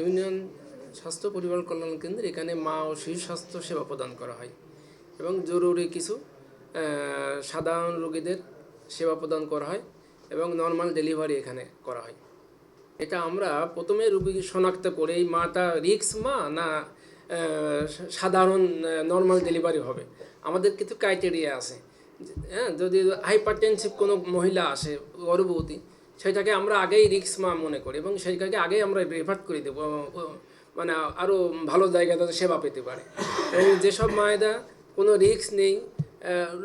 Union স্বাস্থ্য পরিবার কল্যাণ কেন্দ্র, এখানে মা ও শিশু স্বাস্থ্য সেবা প্রদান করা হয় এবং জরুরি কিছু সাধারণ রোগীদের সেবা প্রদান করা হয় এবং নর্মাল ডেলিভারি এখানে করা হয়। এটা আমরা প্রথমে রুগী শনাক্ত করে এই মাটা রিক্স মা না সাধারণ নর্মাল ডেলিভারি হবে। আমাদের কিছু ক্রাইটেরিয়া আছে। হ্যাঁ যদি হাইপারটেনসিভ কোনো মহিলা আসে, গর্ভবতী সেটাকে আমরা আগেই রিক্স মা মনে করি এবং সেইটাকে আগেই আমরা রেফার করে দেবো মানে আরও ভালো জায়গাতে সেবা পেতে পারে। এবং যেসব মায়েরা কোনো রিক্স নেই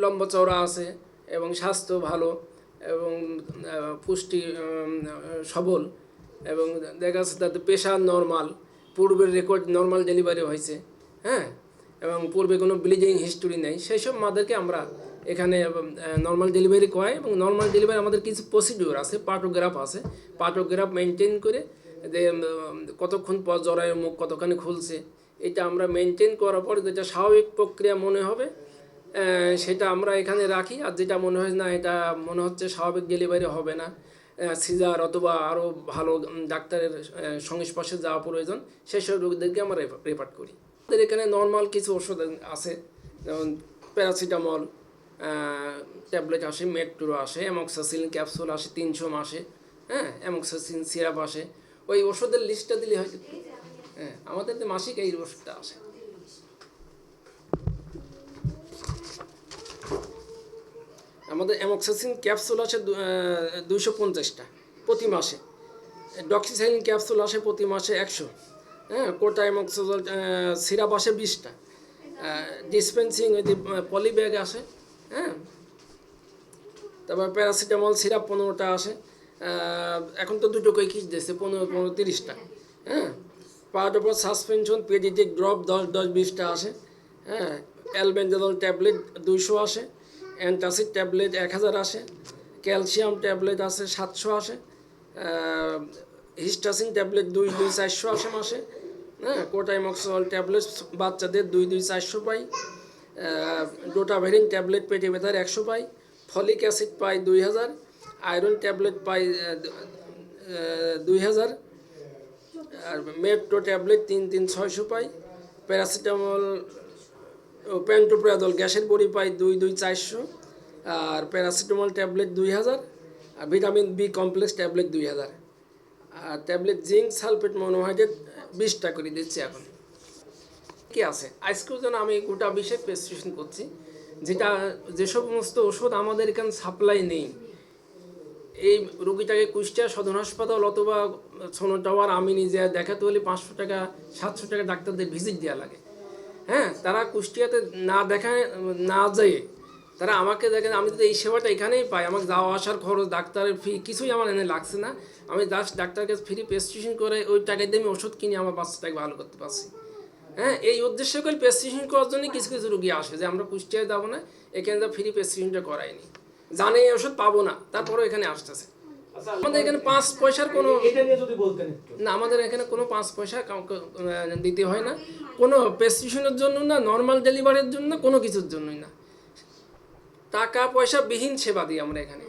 লম্বা চওড়া আছে এবং স্বাস্থ্য ভালো এবং পুষ্টি সবল এবং দেখা যাচ্ছে তাদের প্রেশার নর্মাল পূর্বের রেকর্ড নর্মাল ডেলিভারি হয়েছে হ্যাঁ? এবং পূর্বে কোনো ব্লিডিং হিস্টোরি নেই সেই সব মাদেরকে আমরা এখানে নর্মাল ডেলিভারি করাই এবং নর্মাল ডেলিভারি আমাদের কিছু প্রসিডিওর আছে পার্টোগ্রাফ আছে। পার্টোগ্রাফ মেনটেন করে যে কতক্ষণ পর জরায়ের মুখ কতখানি খুলছে, এটা আমরা মেনটেন করার পর যেটা স্বাভাবিক প্রক্রিয়া মনে হবে সেটা আমরা এখানে রাখি। আর যেটা মনে হয় না, এটা মনে হচ্ছে স্বাভাবিক ডেলিভারি হবে না সিজার অথবা আরও ভালো ডাক্তারের সংস্পর্শে যাওয়া প্রয়োজন, সেসব রোগীদেরকে আমরা রেফার করি। আমাদের এখানে নর্মাল কিছু ওষুধ আছে, যেমন প্যারাসিটামল ট্যাবলেট আসে, মেট্রো আসে অ্যামক্সাসিলিন ক্যাপসুল আসে তিনশো মাসে হ্যাঁ অ্যামক্সাসিলিন সিরাপ আসে। ওই ওষুধের লিস্টটা দিলে হয়তো হ্যাঁ আমাদের তো মাসিক এই ওষুধটা আসে। আমাদের অ্যামক্সাসিন ক্যাপসুল আছে দুইশো পঞ্চাশটা প্রতি মাসে। ডক্সিসাইলিন ক্যাপসুল আসে প্রতি মাসে একশো। হ্যাঁ কোটা অ্যামক্সাজল সিরাপ আসে বিশটা। ডিসপেন্সিং ওই যে পলি ব্যাগ আসে। হ্যাঁ। তারপর প্যারাসিটামল, সিরাপ পনেরোটা আসে। এখন তো দুটো কই কিস দিয়েছে, পনেরো পনেরো, তিরিশটা। হ্যাঁ। পাওয়ার ওপর সাসপেনশন পেডিটিক ড্রপ, দশ দশ, বিশটা আসে। হ্যাঁ। অ্যালবেন্ডাজল ট্যাবলেট দুইশো আসে। অ্যান্টাসিড ট্যাবলেট এক হাজার আসে। ক্যালসিয়াম ট্যাবলেট আছে সাতশো আসে। হিস্টাসিন ট্যাবলেট দুই দুই, চারশো আসে মাসে। হ্যাঁ। কোটাইমক্সল ট্যাবলেট বাচ্চাদের দুই দুই, চারশো পাই। ডোটাভেরিন ট্যাবলেট পেটে ব্যথার একশো পাই, ফলিক অ্যাসিড পাই দুই হাজার আয়রন ট্যাবলেট পাই দুই হাজার, আর মেট্রো ট্যাবলেট তিন তিন, ছয়শো পাই প্যারাসিটামল ও প্যান্টোপ্রাদল গ্যাসের বড়ি পাই দুই দুই, চারশো, আর প্যারাসিটামল ট্যাবলেট দুই হাজার, আর ভিটামিন বি কমপ্লেক্স ট্যাবলেট দুই হাজার। আর ট্যাবলেট জিঙ্ক সালফেট মনোহাইড্রেট বিশটা করে দিচ্ছি এখন। কি আছে? আজকেও যেন আমি গোটা বিশেষ প্রেসক্রিপশন করছি। যেটা যে সমস্ত ওষুধ আমাদের এখানে সাপ্লাই নেই। এই রোগীটাকে কুষ্টিয়া সদর হাসপাতাল অথবা সোনো টাওয়ার আমি নিজে দেখাতে হলে পাঁচশো টাকা, সাতশো টাকা ডাক্তারদের ভিজিট দেওয়া লাগে। হ্যাঁ তারা কুষ্টিয়াতে না দেখায়, না যেয়ে তারা আমাকে দেখেন আমি যদি এই সেবাটা এখানেই পাই, আমাকে যাওয়া আসার খরচ, ডাক্তারের ফি কিছুই আমার এনে লাগছে না। আমি জাস্ট ডাক্তারকে ফ্রি প্রেসক্রিপশন করে ওই টাকা দিয়ে আমি ওষুধ কিনে আমার বাচ্চাটাকে ভালো করতে পারছি। হ্যাঁ এই উদ্দেশ্য করে প্রেসক্রিপশন করার জন্য কিছু কিছু রুগী আসে যে আমরা কুষ্টিয়ায় যাব না এখানে তো ফ্রি প্রেসক্রিপশনটা করাইনি জানে এই ওষুধ পাবো না তারপরেও এখানে আসতেছে। আচ্ছা আমাদের এখানে পাঁচ পয়সার কোনো না আমাদের এখানে কোনো পাঁচ পয়সা দিতে হয় না। কোনো প্রেসক্রিপশনের জন্য না নর্মাল ডেলিভারির জন্য কোনো কিছুর জন্যই না। টাকা পয়সা বিহীন সেবা দিই আমরা এখানে।